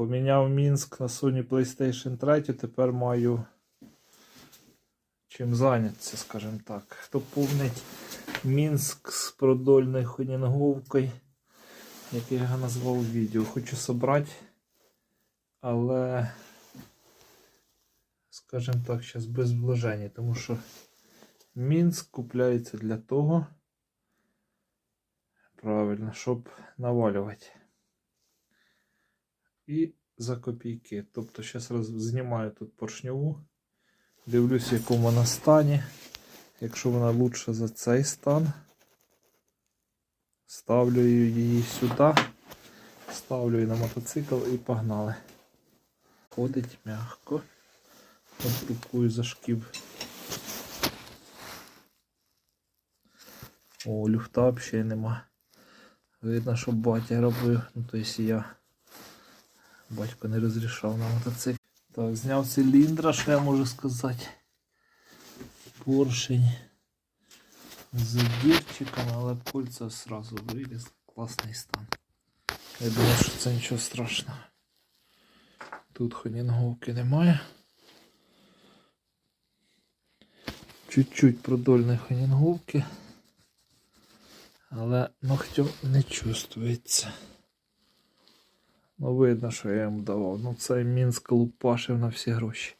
Поміняв Мінськ на Sony PlayStation 3, тепер маю чим зайнятися, скажімо так. Хто помнить Мінськ з продольною хонінговкою, як я його назвав у відео. Хочу собрати, але, скажімо так, зараз без вложення, тому що Мінськ купляється для того, правильно, щоб навалювати. І за копійки. Тобто зараз знімаю тут поршньову. Дивлюсь, в якому вона стані. Якщо вона лучше за цей стан, ставлю її сюди, ставлю її на мотоцикл і погнали. Ходить м'яко. Оттупую за шків. О, люфта взагалі нема. Видно, що батя робив, ну то есть я. Батько не розрішав на мотоцикл. Так, зняв циліндра, що я можу сказати. Поршень з дірчиком, але кольця одразу виліз. Класний стан. Я думаю, що це нічого страшного. Тут хонінговки немає. Чуть-чуть продольної хонінговки. Але ногтю не чувствується. Ну, видно, що я йому давав. Ну, цей Мінськ лупашив на всі гроші.